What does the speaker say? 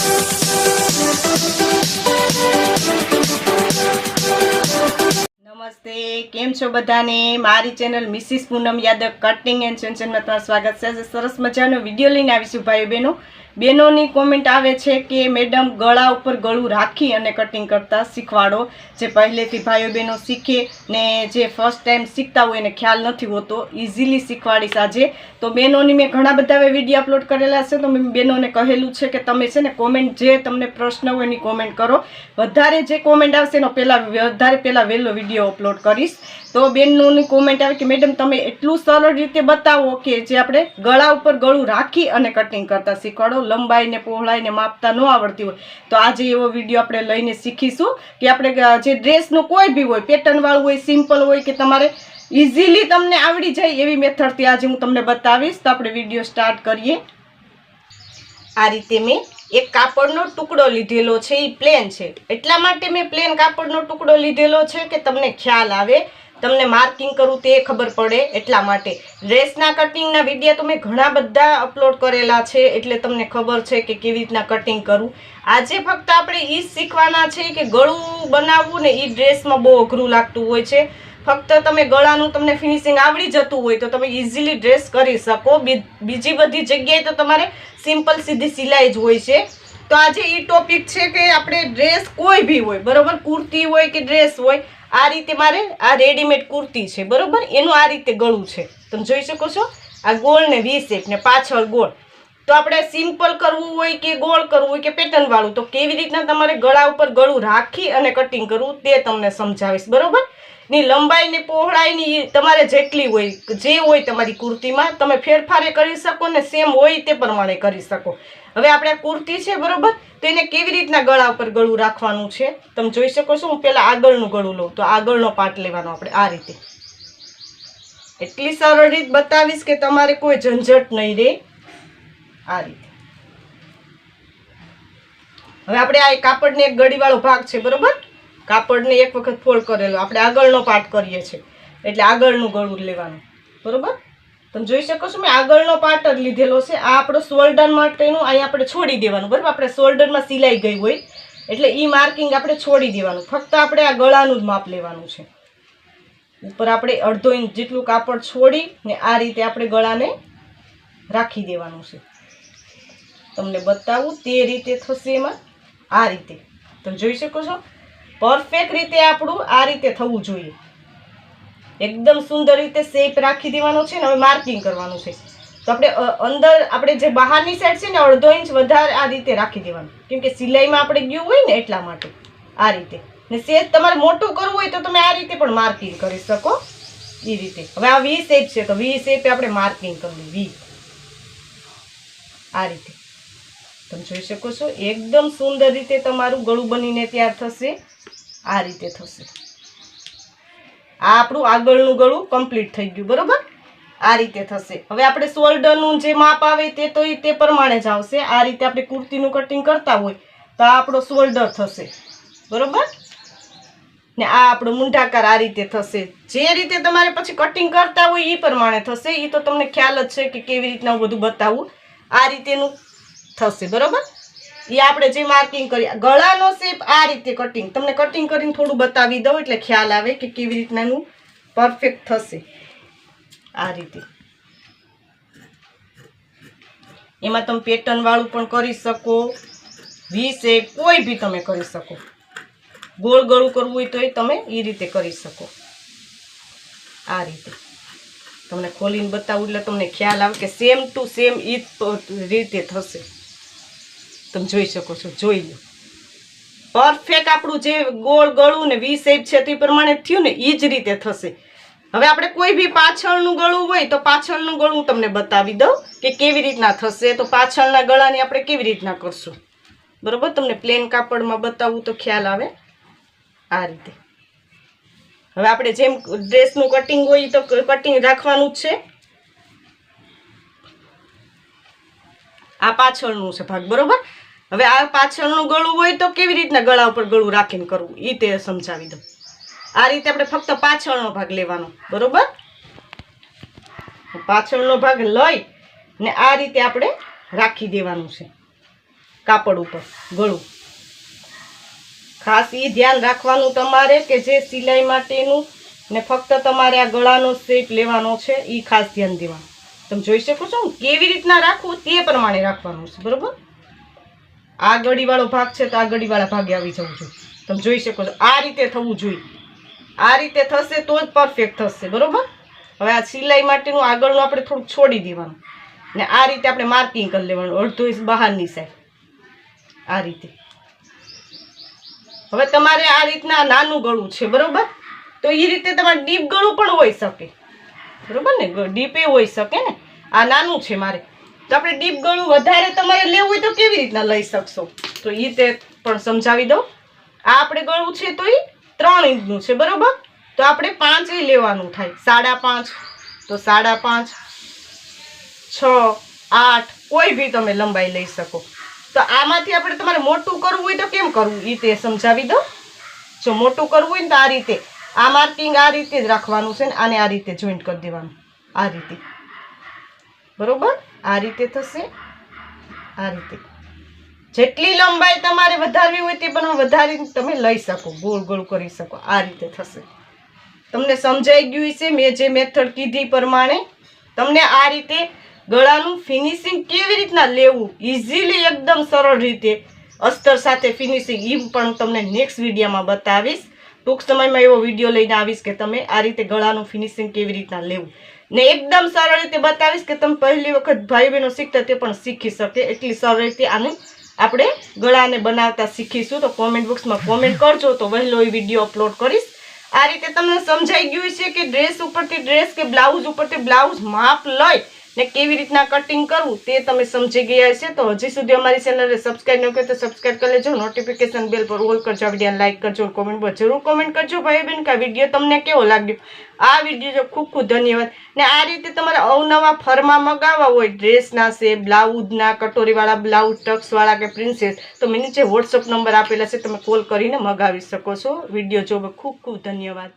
Oh, નમસ્તે, કેમ છો બધાને? મારી channel Mrs Poonam Yadav cutting and સેન્સનમાં તમારું સ્વાગત છે. આજે સરસ મજાનો વીડિયો લઈને આવીશું ભાઈ બહેનો. બહેનોની કોમેન્ટ આવે છે કે, મેડમ, ગળા ઉપર ગળું રાખી અને કટિંગ કરતા શીખવાડો. જે પહેલેથી ભાઈઓ બહેનો શીખે ને જે ફર્સ્ટ ટાઈમ શીખતા હોય એને ખ્યાલ નથી હોતો ઇઝીલી શીખવાડીશ આજે. તો બહેનોની મેં ઘણા બધા વીડિયો અપલોડ કરેલા છે, તો મેં બહેનોને કહેલું છે કે, તમે છે ને કોમેન્ટ જે તમને પ્રશ્ન હોય એની કોમેન્ટ કરો. વધારે જે કોમેન્ટ આવશે એનો પહેલાં, વધારે પહેલાં વહેલો વીડિયો અપલોડ કરીશ. તો બેનની કોમેન્ટ આવે કે, મેડમ, તમે એટલું સરળ રીતે બતાવો કે જે આપણે ગળા ઉપર ગળું રાખી અને કટિંગ કરતા શીખવાડો. લંબાઈને, પહોળાઈને માપતા ન આવડતી હોય. તો આજે એવો વીડિયો આપણે લઈને શીખીશું કે આપણે જે ડ્રેસનું કોઈ બી હોય પેટર્ન વાળું હોય સિમ્પલ હોય કે તમારે ઇઝીલી તમને આવડી જાય એવી મેથડથી આજે હું તમને બતાવીશ. તો આપણે વીડિયો સ્ટાર્ટ કરીએ. આ રીતે મેં એક કાપડનો ટુકડો લીધેલો છે એ પ્લેન છે. એટલા માટે મેં પ્લેન કાપડનો ટુકડો લીધેલો છે કે તમને ખ્યાલ આવે. તમને માર્કિંગ કરવું તે ખબર પડે એટલા માટે. ડ્રેસના કટિંગના વિડીયા તો મેં ઘણા બધા અપલોડ કરેલા છે, એટલે તમને ખબર છે કે કેવી રીતના કટિંગ કરવું આજે ફક્ત આપણે એ શીખવાના છે કે ગળું બનાવવું ને એ ડ્રેસમાં બહુ અઘરું લાગતું હોય છે. ફક્ત તમે ગળાનું તમને ફિનિશિંગ આવડી જતું હોય તો તમે ઇઝીલી ડ્રેસ કરી શકો. બીજી બધી જગ્યાએ તો તમારે સિમ્પલ સીધી સિલાઈ જ હોય છે. તો આજે એ ટોપિક છે કે આપણે ડ્રેસ કોઈ બી હોય, બરાબર? કુર્તી હોય કે ડ્રેસ હોય, આ રીતે મારે આ રેડીમેડ કુર્તી છે, બરાબર? એનું આ રીતે ગળું છે. તમે જોઈ શકો છો? આ ગોળ ને વી શેપ ને પાછળ ગોળ. તો આપણે સિમ્પલ કરવું હોય કે ગોળ કરવું હોય કે પેટર્ન વાળું, તો કેવી રીતના તમારે ગળા ઉપર ગળું રાખી અને કટિંગ કરવું તે તમને સમજાવીશ, બરોબર? ની લંબાઈ ને પહોળાઈ ની તમારે જેટલી હોય, જે હોય તમારી કુર્તીમાં, તમે ફેરફારે કરી શકો ને સેમ હોય તે પ્રમાણે કરી શકો. હવે આપણે કુર્તી છે, બરોબર? તો એને કેવી રીતના ગળા ઉપર ગળું રાખવાનું છે? તમે જોઈ શકો છો, હું પહેલાં આગળનું ગળું લઉં, તો આગળનો પાર્ટ લેવાનો આપણે આ રીતે. એટલી સરળ રીત બતાવીશ કે તમારે કોઈ ઝંઝટ નહીં રહે. આ રીતે. હવે આપણે આ કાપડને એક ગળીવાળો ભાગ છે, બરોબર? કાપડને એક વખત ફોલ્ડ કરેલો. આપણે આગળનો પાર્ટ કરીએ છીએ. એટલે આગળનું ગળું લેવાનું. બરોબર? તમે જોઈ શકો છો, મેં આગળનો પાર્ટ જ લીધેલો છે. આ આપણો શોલ્ડર માટેનું અહીંયા આપણે છોડી દેવાનું, બરાબર? આપણે શોલ્ડરમાં સિલાઈ ગઈ હોય, એટલે એ માર્કિંગ આપણે છોડી દેવાનું. ફક્ત આપણે આ ગળાનું જ માપ લેવાનું છે. ઉપર આપણે અડધો ઇંચ જેટલું કાપડ છોડી ને આ રીતે આપણે ગળાને રાખી દેવાનું છે. તમને બતાવું તે રીતે થશે એમાં. આ રીતે. તમે જોઈ શકો છો? પરફેક્ટ રીતે આપણું આ રીતે થવું જોઈએ. એકદમ સુંદર રીતે શેપ રાખી દેવાનો છે ને હવે માર્કિંગ કરવાનું છે. તો આપણે અંદર આપણે જે બહારની સાઈડ છે ને, અડધો ઇંચ વધારે આ રીતે રાખી દેવાનું. કેમ કે સિલાઈમાં આપણે ગયું હોય ને એટલા માટે. આ રીતે. ને સેજ તમારે મોટું કરવું હોય તો તમે આ રીતે પણ માર્કિંગ કરી શકો. એ રીતે. હવે આ વી શેપ છે, તો વી શેપે આપણે માર્કિંગ કરવું વી આ રીતે. તમે જોઈ શકો છો, એકદમ સુંદર રીતે તમારું ગળું બનીને તૈયાર થશે. આ રીતે થશે. આ આપણું આગળનું ગળું કમ્પ્લીટ થઈ ગયું, બરાબર? આ રીતે થશે. હવે આપણે શોલ્ડરનું જે માપ આવે તે તો તે પ્રમાણે જ આવશે. આ રીતે આપણે કુર્તીનું કટિંગ કરતા હોય તો આ આપણો શોલ્ડર થશે. બરાબર? ને આ આપણો મૂંઢાકાર આ રીતે થશે. જે રીતે તમારે પછી કટિંગ કરતા હોય એ પ્રમાણે થશે. એ તો તમને ખ્યાલ જ છે કે કેવી રીતના બધું બતાવવું આ રીતેનું થશે, બરોબર? એ આપણે જે માર્કિંગ કરી ગળાનો શેપ આ રીતે કટિંગ તમને કટિંગ કરીને થોડું બતાવી દઉં, એટલે ખ્યાલ આવે કે કેવી રીતનાનું પરફેક્ટ થશે. આ રીતે. એમાં તમે પેટર્ન વાળું પણ કરી શકો. વી શેપ કોઈ બી તમે કરી શકો. ગોળ ગળું કરવું હોય તો એ તમે એ રીતે કરી શકો. આ રીતે. તમને ખોલીને બતાવું એટલે તમને ખ્યાલ આવે કે સેમ ટુ સેમ એ રીતે થશે. તમે જોઈ શકો છો, જોઈ લો. પરફેક્ટ આપણું જે ગોળ ગળું ને વી શેપ છે તે પ્રમાણે થયું ને એ જ રીતે થશે. હવે આપણે કોઈ બી પાછળનું ગળું હોય તો પાછળનું ગળું તમને બતાવી દઉં કે કેવી રીતના થશે. તો પાછળના ગળાની આપણે કેવી રીતના કરશું? બરોબર? તમને પ્લેન કાપડમાં બતાવવું તો ખ્યાલ આવે. આ રીતે. હવે આપણે જેમ ડ્રેસનું કટિંગ હોય તો કટિંગ રાખવાનું જ છે. આ પાછળનું છે ભાગ, બરોબર? હવે આ પાછળનું ગળું હોય તો કેવી રીતના ગળા ઉપર ગળું રાખીને કરવું? એ તે સમજાવી દઉં. આ રીતે આપણે ફક્ત પાછળનો ભાગ લેવાનો. બરોબર? પાછળનો ભાગ લઈ ને આ રીતે આપણે રાખી દેવાનું છે. કાપડ ઉપર, ગળું. ખાસ એ ધ્યાન રાખવાનું તમારે કે જે સિલાઈ માટેનું ને ફક્ત તમારે આ ગળાનો શેપ લેવાનો છે એ ખાસ ધ્યાન દેવાનું. તમે જોઈ શકો છો કેવી રીતના રાખવું તે પ્રમાણે રાખવાનું છે. બરોબર? આ ગળીવાળો ભાગ છે તો આ ગળીવાળા ભાગે આવી જવું જોઈએ તમે જોઈ શકો છો. આ રીતે થવું જોઈએ. આ રીતે થશે તો જ પરફેક્ટ થશે, બરોબર? હવે આ સિલાઈ માટેનું આગળનું આપણે થોડુંક છોડી દેવાનું. ને આ રીતે આપણે માર્કિંગ કરી લેવાનું, અડધો ઇંચ બહારની સાઈડ આ રીતે. હવે તમારે આ રીતના નાનું ગળું છે, બરોબર? તો એ રીતે તમારે ડીપ ગળું પણ હોઈ શકે. બરોબર ને? ડીપે હોઈ શકે ને? આ નાનું છે મારે. તો આપણે ડીપ ગળું વધારે તમારે લેવું હોય તો કેવી રીતના લઈ શકશો? તો એ તે પણ સમજાવી દઉં. આ આપણે ગળું છે તો એ ત્રણ ઇંચનું છે, બરાબર? તો આપણે પાંચ લેવાનું થાય. સાડા પાંચ, તો સાડા પાંચ, છ, આઠ, કોઈ બી તમે લંબાઈ લઈ શકો. તો આમાંથી આપણે તમારે મોટું કરવું હોય તો કેમ કરવું? એ તે સમજાવી દો જો મોટું કરવું હોય ને તો આ રીતે. આ માર્કિંગ આ રીતે જ રાખવાનું છે ને આને આ રીતે જોઈન્ટ કરી દેવાનું. આ રીતે. બરોબર? આ રીતે થશે. આ રીતે. જેટલી લંબાઈ તમારે વધારવી હોય તે પણ વધારીને તમે લઈ શકો, ગોળ ગોળ કરી શકો. આ રીતે થશે. તમને સમજાઈ ગયું છે મેં જે મેથડ કીધી પ્રમાણે. તમને આ રીતે ગળાનું ફિનિશિંગ કેવી રીતના લેવું? ઇઝીલી એકદમ સરળ રીતે. અસ્તર સાથે ફિનિશિંગ એ પણ તમને નેક્સ્ટ વિડીયોમાં બતાવીશ. ટૂંક સમયમાં એવો વીડિયો લઈને આવીશ કે તમે આ રીતે ગળાનું ફિનિશિંગ કેવી રીતના લેવું. ને એકદમ સરળ રીતે બતાવીશ કે તમે પહેલી વખત ભાઈ બહેનો શીખતા તે પણ શીખી શકે એટલી સરળ રીતે આનું આપણે ગળાને બનાવતા શીખીશું. તો કોમેન્ટ બોક્સમાં કોમેન્ટ કરજો તો વહેલો એ વીડિયો અપલોડ કરીશ. આ રીતે તમને સમજાઈ ગયું છે કે ડ્રેસ ઉપરથી ડ્રેસ કે બ્લાઉઝ ઉપરથી બ્લાઉઝ માપ લઈ ને કેવી રીતના કટિંગ કરવું તે તમે સમજી ગયા છે તો હજી સુધી અમારી ચેનલને સબસ્ક્રાઈબ ન કર્યું તો સબસ્ક્રાઈબ કરી લેજો. નોટિફિકેશન બેલ પર ઓલ કરજો. આ વિડીયોને લાઈક કરજો કોમેન્ટ પર જરૂર કોમેન્ટ કરજો ભાઈ બેન કે આ વીડિયો તમને કેવો લાગ્યો? આ વીડિયો જો ખૂબ ખૂબ ધન્યવાદ. ને આ રીતે તમારે અવનવા ફરમાં મગાવવા હોય ડ્રેસના છે બ્લાઉઝના કટોરીવાળા બ્લાઉઝ ટક્સવાળા કે પ્રિન્સેસ તો મેં નીચે વોટ્સઅપ નંબર આપેલા છે. તમે કોલ કરીને મગાવી શકો છો. વીડિયો જોવા ખૂબ ખૂબ ધન્યવાદ.